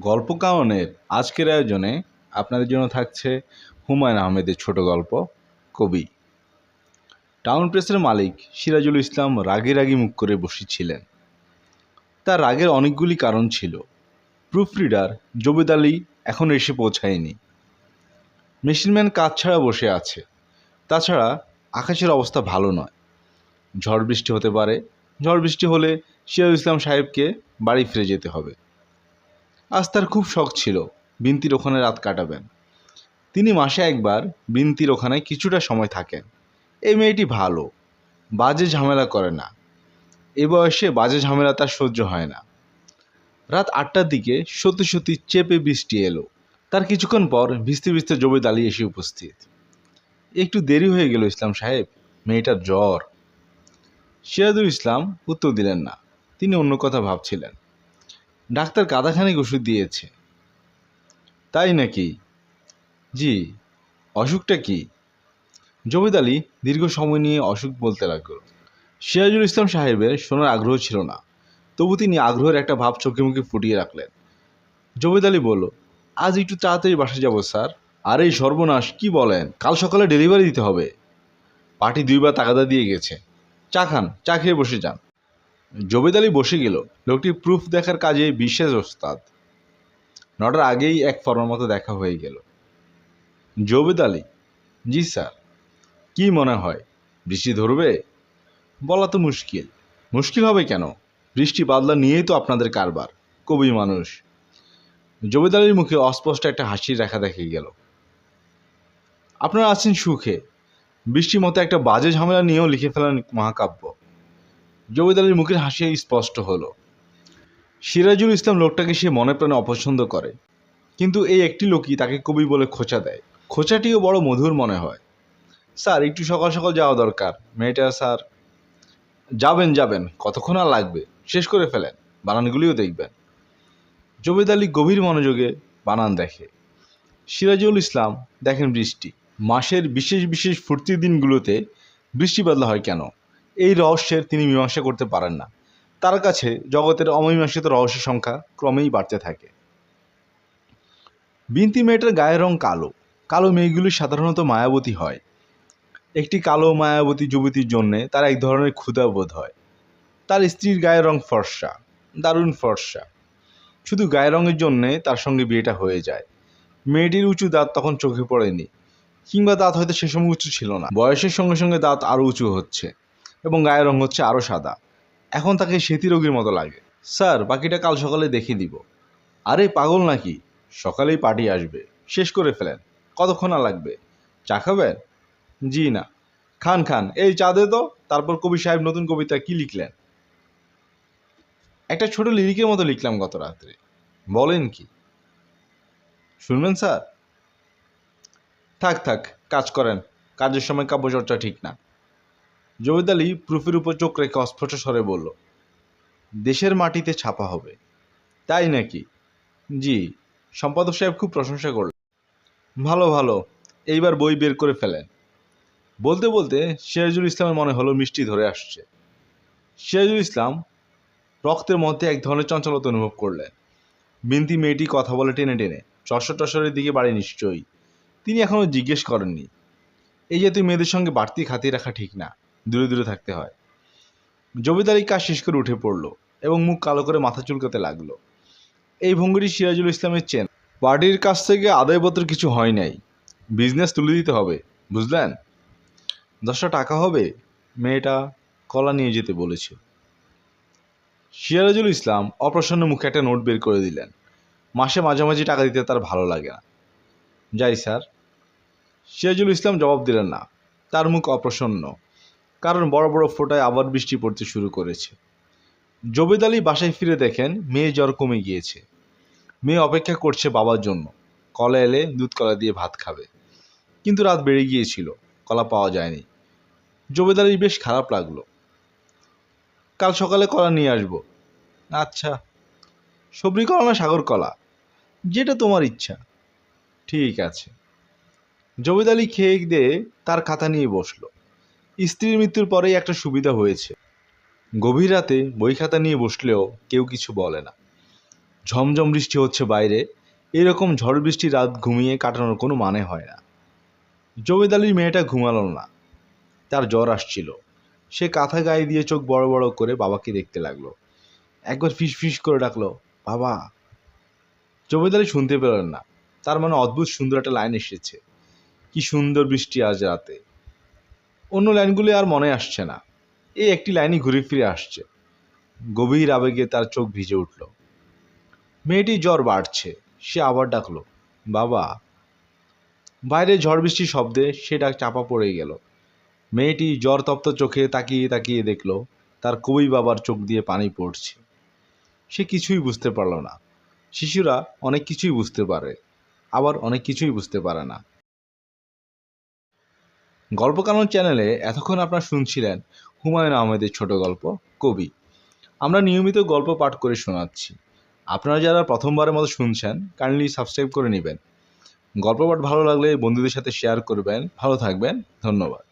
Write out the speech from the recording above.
গল্প কাওয়ানের আজকের আয়োজনে আপনাদের জন্য থাকছে হুমায়ুন আহমেদের ছোট গল্প, কবি। টাউন প্রেসের মালিক সিরাজুল ইসলাম রাগে রাগি মুখ করে বসেছিলেন। তার রাগের অনেকগুলি কারণ ছিল। প্রুফ রিডার জবেদ আলী এখনও এসে পৌঁছায়নি। মেশিনম্যান কাজ ছাড়া বসে আছে। তাছাড়া আকাশের অবস্থা ভালো নয়। ঝড় বৃষ্টি হতে পারে। ঝড় বৃষ্টি হলে সিরাজুল ইসলাম সাহেবকে বাড়ি ফিরে যেতে হবে। আজ তার খুব শখ ছিল বিনতির ওখানে রাত কাটাবেন। তিনি মাসে একবার বিনতির ওখানে কিছুটা সময় থাকেন। এই মেয়েটি ভালো, বাজে ঝামেলা করে না। এ বয়সে বাজে ঝামেলা তার সহ্য হয় না। রাত আটটার দিকে সত্যি সত্যি চেপে বৃষ্টি এলো। তার কিছুক্ষণ পর ভিস্তে ভিস্তে জবেদ দাঁড়িয়ে এসে উপস্থিত। একটু দেরি হয়ে গেল ইসলাম সাহেব, মেয়েটার জ্বর। সিরাজুল ইসলাম উত্তর দিলেন না, তিনি অন্য কথা ভাবছিলেন। ডাক্তার কাদাখানিক ওষুধ দিয়েছে। তাই নাকি? জি, অসুখটা কি? জবেদ আলী দীর্ঘ সময় নিয়ে অসুখ বলতে লাগল। সিরাজুল ইসলাম সাহেবের শোনার আগ্রহ ছিল না, তবু তিনি আগ্রহের একটা ভাব চোখে মুখে ফুটিয়ে রাখলেন। জবেদ আলী বলল, আজ একটু তাড়াতাড়ি বাসা যাব, স্যার। আর, এই সর্বনাশ, কি বলেন? কাল সকালে ডেলিভারি দিতে হবে। পার্টি দুইবার তাগাদা দিয়ে গেছে। চা খান, চা খেয়ে বসে যান। জবেদ আলী বসে গেল। লোকটি প্রুফ দেখার কাজে বিশেষ ওস্তাদ। নটার আগেই এক ফর্মার মতো দেখা হয়ে গেল। জবেদ আলী, জি স্যার, কি মনে হয়, বৃষ্টি ধরবে? বলা তো মুশকিল। মুশকিল হবে কেন? বৃষ্টি বাদলা নিয়েই তো আপনাদের কারবার, কবি মানুষ। জবেদ আলীর মুখে অস্পষ্ট একটা হাসির রেখা দেখে গেল। আপনারা আছেন সুখে। বৃষ্টির মতো একটা বাজে ঝামেলা নিয়েও লিখে ফেলেন মহাকাব্য। জবেদ আলীর মুখের হাসি স্পষ্ট হলো। সিরাজুল ইসলাম লোকটাকে সে মনে প্রাণে অপছন্দ করে, কিন্তু এই একটি লোকই তাকে কবি বলে খোঁচা দেয়। খোঁচাটিও বড় মধুর মনে হয়। স্যার, একটু সকাল সকাল যাওয়া দরকার। মেয়েটা, স্যার, যাবেন যাবেন, কতক্ষণ আর লাগবে? শেষ করে ফেলেন, বানানগুলিও দেখবেন। জবেদ আলী গভীর মনোযোগে বানান দেখে। সিরাজুল ইসলাম, দেখেন বৃষ্টি। মাসের বিশেষ বিশেষ ফুর্তির দিনগুলোতে বৃষ্টি বাদলা হয় কেন? এই রহস্যের তিনি মীমাংসা করতে পারেন না। তার কাছে জগতের অমীমাংসিত রহস্যের সংখ্যা ক্রমেই বাড়তে থাকে। বিন্তি মেয়েটার গায়ের রং কালো। কালো মেয়েগুলি সাধারণত মায়াবতী হয়। একটি কালো মায়াবতী যুবতীর জন্যে তার এক ধরনের ক্ষুধা বোধ হয়। তার স্ত্রীর গায়ের রং ফর্সা, দারুণ ফর্সা। শুধু গায়ের রঙের জন্যে তার সঙ্গে বিয়েটা হয়ে যায়। মেয়েটির উঁচু দাঁত তখন চোখে পড়েনি, কিংবা দাঁত হয়তো সে সময় উঁচু ছিল না। বয়সের সঙ্গে সঙ্গে দাঁত আরও উঁচু হচ্ছে। এবং গায়ের রং হচ্ছে আরও সাদা। এখন তাকে সেতি রোগীর মতো লাগে। স্যার, বাকিটা কাল সকালে দেখিয়ে দিব আরে, পাগল নাকি? সকালেই পার্টি আসবে। শেষ করে ফেলেন। কতক্ষণ আর লাগবে? চা খাবেন? জি না। খান খান। এই চা দে তো। তারপর কবি সাহেব নতুন কবিতা কি লিখলেন? একটা ছোট লিরিকের মতো লিখলাম গত রাত্রে। বলেন কি? শুনবেন, স্যার? থাক থাক। কাজ করেন। কাজের সময় কাব্যচর্চা ঠিক না। জবিদ আলী প্রুফের উপর চোখ রেখে অস্ফুট স্বরে বলল, দেশের মাটিতে ছাপা হবে। তাই নাকি? জি, সম্পাদক সাহেব খুব প্রশংসা করলেন। ভালো ভালো, এইবার বই বের করে ফেলেন। বলতে বলতে সিরাজুল ইসলামের মনে হলো মিষ্টি ধরে আসছে। সিরাজুল ইসলাম রক্তের মধ্যে এক ধরনের চঞ্চলতা অনুভব করলেন। বিন্তি মেয়েটি কথা বলে টেনে টেনে চশর টসরের দিকে বাড়ি নিশ্চয়ই। তিনি এখনও জিজ্ঞেস করেননি, এই জাতীয় মেয়েদের সঙ্গে বাড়তি খাতিয়ে রাখা ঠিক না দূরে দূরে থাকতে হয়। জবিদ আলী কাজ শেষ করে উঠে পড়ল এবং মুখ কালো করে মাথা চুলকাতে লাগল। এই ভঙ্গিটি সিরাজুল ইসলামের চেন। পার্টির কাছ থেকে আদায়পত্র কিছু হয় নাই। বিজনেস তুলে দিতে হবে, বুঝলেন? দশটা টাকা হবে, মেয়েটা কলা নিয়ে যেতে বলেছে। সিরাজুল ইসলাম অপ্রসন্ন মুখে একটা নোট বের করে দিলেন। মাসে মাঝামাঝি টাকা দিতে তার ভালো লাগে না। যাই স্যার। সিরাজুল ইসলাম জবাব দিলেন না। তার মুখ অপ্রসন্ন। কারণ বড় বড় ফোটায় আবার বৃষ্টি পড়তে শুরু করেছে। জবেদ আলী বাসায় ফিরে দেখেন মেয়ে জ্বর কমে গিয়েছে। মেয়ে অপেক্ষা করছে বাবার জন্য। কলা এলে দুধ কলা দিয়ে ভাত খাবে। কিন্তু রাত বেড়ে গিয়েছিল, কলা পাওয়া যায়নি। জবেদ আলীর বেশ খারাপ লাগল। কাল সকালে কলা নিয়ে আসব। আচ্ছা সবরি কলা না সাগর কলা? যেটা তোমার ইচ্ছা। ঠিক আছে। জবেদ আলী খেয়ে দিয়ে তার খাতা নিয়ে বসল। স্ত্রীর মৃত্যুর পরেই একটা সুবিধা হয়েছে। গভীর রাতে বই খাতা নিয়ে বসলেও কেউ কিছু বলে না। ঝমঝম বৃষ্টি হচ্ছে বাইরে। এরকম ঝড় বৃষ্টি রাত ঘুমিয়ে কাটানোর কোনো মানে হয় না। জবেদ আলীর মেয়েটা ঘুমালো না। তার জ্বর আসছিল। সে কাঁথা গায়ে দিয়ে চোখ বড় বড় করে বাবাকে দেখতে লাগল। একবার ফিস ফিস করে ডাকলো, বাবা! জবেদ শুনতে পেলেন না। তার মানে অদ্ভুত সুন্দর একটা লাইন এসেছে। কি সুন্দর বৃষ্টি আজ রাতে। অন্য লাইনগুলি আর মনে আসছে না। এই একটি লাইনই ঘুরে ফিরে আসছে। গভীর আবেগে তার চোখ ভিজে উঠল। মেয়েটি জ্বর বাড়ছে। সে আবার ডাকলো, বাবা। বাইরে ঝড় বৃষ্টির শব্দে সে ডাক চাপা পড়ে গেল। মেয়েটি জ্বর তপ্ত চোখে তাকিয়ে তাকিয়ে দেখল, তার কবি বাবার চোখ দিয়ে পানি পড়ছে। সে কিছুই বুঝতে পারল না। শিশুরা অনেক কিছুই বুঝতে পারে, আবার অনেক কিছুই বুঝতে পারে না। গল্পকানন চ্যানেলে এতক্ষণ আপনারা শুনছিলেন হুমায়ুন আহমেদের ছোট গল্প, কবি। আমরা নিয়মিত গল্প পাঠ করে শোনাচ্ছি। আপনারা যারা প্রথমবারের মতো শুনছেন কাইন্ডলি সাবস্ক্রাইব করে নেবেন। গল্প পাঠ ভালো লাগলে বন্ধুদের সাথে শেয়ার করবেন। ভালো থাকবেন। ধন্যবাদ।